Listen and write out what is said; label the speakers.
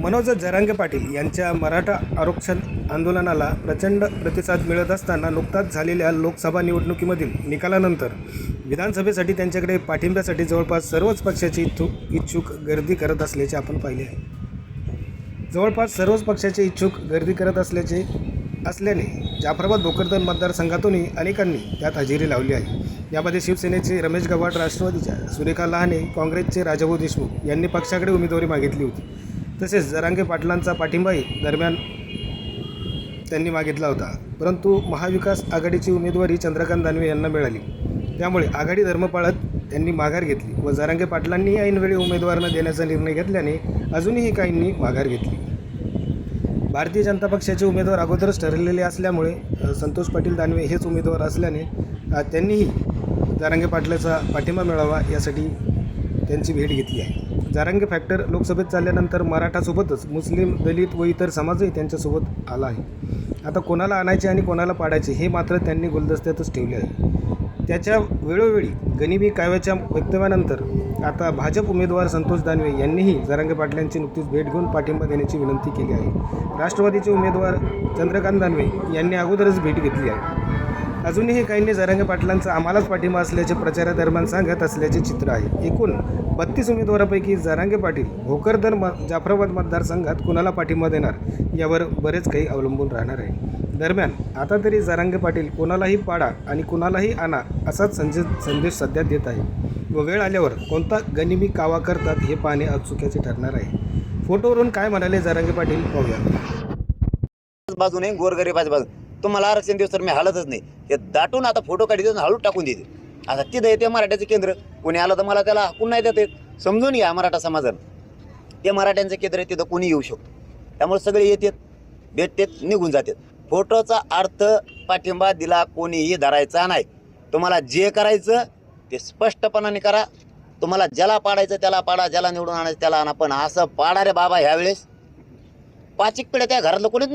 Speaker 1: मनोज जरांगे पाटील यांच्या मराठा आरक्षण आंदोलनाला प्रचंड प्रतिसाद मिळत असताना नुकताच झालेल्या लोकसभा निवडणुकीमधील निकालानंतर विधानसभेसाठी त्यांच्याकडे पाठिंब्यासाठी जवळपास सर्वच पक्षाची इच्छुक इच्छुक गर्दी करत असल्याचे आपण पाहिले आहे. जवळपास सर्वच पक्षाचे इच्छुक गर्दी करत असल्याचे असल्याने जाफराबाद भोकरदन मतदारसंघातूनही अनेकांनी त्यात हजेरी लावली आहे. यामध्ये शिवसेनेचे रमेश गव्हाड राष्ट्रवादीच्या सुरेखा लहाने काँग्रेसचे राजाभाऊ देशमुख यांनी पक्षाकडे उमेदवारी मागितली होती. तसेच जरांगे पाटलांचा पाठिंबाही दरम्यान त्यांनी मागितला होता. परंतु महाविकास आघाडीची उमेदवारी चंद्रकांत दानवे यांना मिळाली. त्यामुळे आघाडी धर्म पाळत त्यांनी माघार घेतली व जरांगे पाटलांनी ऐनवेळी उमेदवार न देण्याचा निर्णय घेतल्याने अजूनही काहींनी माघार घेतली. भारतीय जनता पक्षाचे उमेदवार अगोदरच ठरलेले असल्यामुळे संतोष पाटील दानवे हेच उमेदवार असल्याने त्यांनीही जारांगे पाटलाचा पाठिंबा मिळावा यासाठी त्यांची भेट घेतली आहे. जारांगे फॅक्टर लोकसभेत चालल्यानंतर मराठासोबतच मुस्लिम दलित व इतर समाजही त्यांच्यासोबत आला आहे. आता कोणाला आणायचे आणि कोणाला पाडायचे हे मात्र त्यांनी गुलदस्त्यातच ठेवले आहे. त्याच्या वेळोवेळी गनिमी काव्याच्या वक्तव्यानंतर आता भाजप उमेदवार संतोष दानवे यांनीही जरांगे पाटलांची नुकतीच भेट घेऊन पाठिंबा देण्याची विनंती केली आहे. राष्ट्रवादीचे उमेदवार चंद्रकांत दानवे यांनी अगोदरच भेट घेतली आहे. अजूनही काहींनी जरांगे पाटलांचा आम्हालाच पाठिंबा असल्याचे प्रचारादरम्यान सांगत असल्याचे चित्र आहे. एकूण बत्तीस उमेदवारापैकी जरांगे पाटील भोकरदन म जाफराबाद मतदारसंघात कुणाला पाठिंबा देणार यावर बरेच काही अवलंबून राहणार आहे. दरम्यान आता तरी जरांगे पाटील कोणालाही पाडा आणि कुणालाही आणा असाच संदेश संदेश सध्या देत आहे. व वेळ आल्यावर कोणता गनिमी कावा करतात हे पाहणे अचुक्याचे ठरणार आहे. फोटोवरून काय म्हणाले जरांगे पाटील? पाहूया.
Speaker 2: बाजूने गोरगरीबाच्या बाजू तुम्हाला आरक्षण दिवस तर मी हालतच नाही. हे दाटून आता फोटो काढते देऊन हळू टाकून देते. आता तिथं येते मराठ्याचं केंद्र. कोणी आलं तर मला त्याला हकून नाही देते. समजून घ्या मराठा समाजानं ते मराठ्यांचं केंद्र आहे तिथं कोणी येऊ शकतो. त्यामुळे सगळे येतात भेटतात निघून जातात. फोटोचा अर्थ पाठिंबा दिला कोणीही धरायचा नाही. तुम्हाला जे करायचं ते स्पष्टपणाने करा. तुम्हाला ज्याला पाडायचं त्याला पाडा ज्याला निवडून आणायचं त्याला आणा. पण असं पाडा रे बाबा ह्यावेळेस. पाचिक पिढ्या त्या घरातलं कोणीच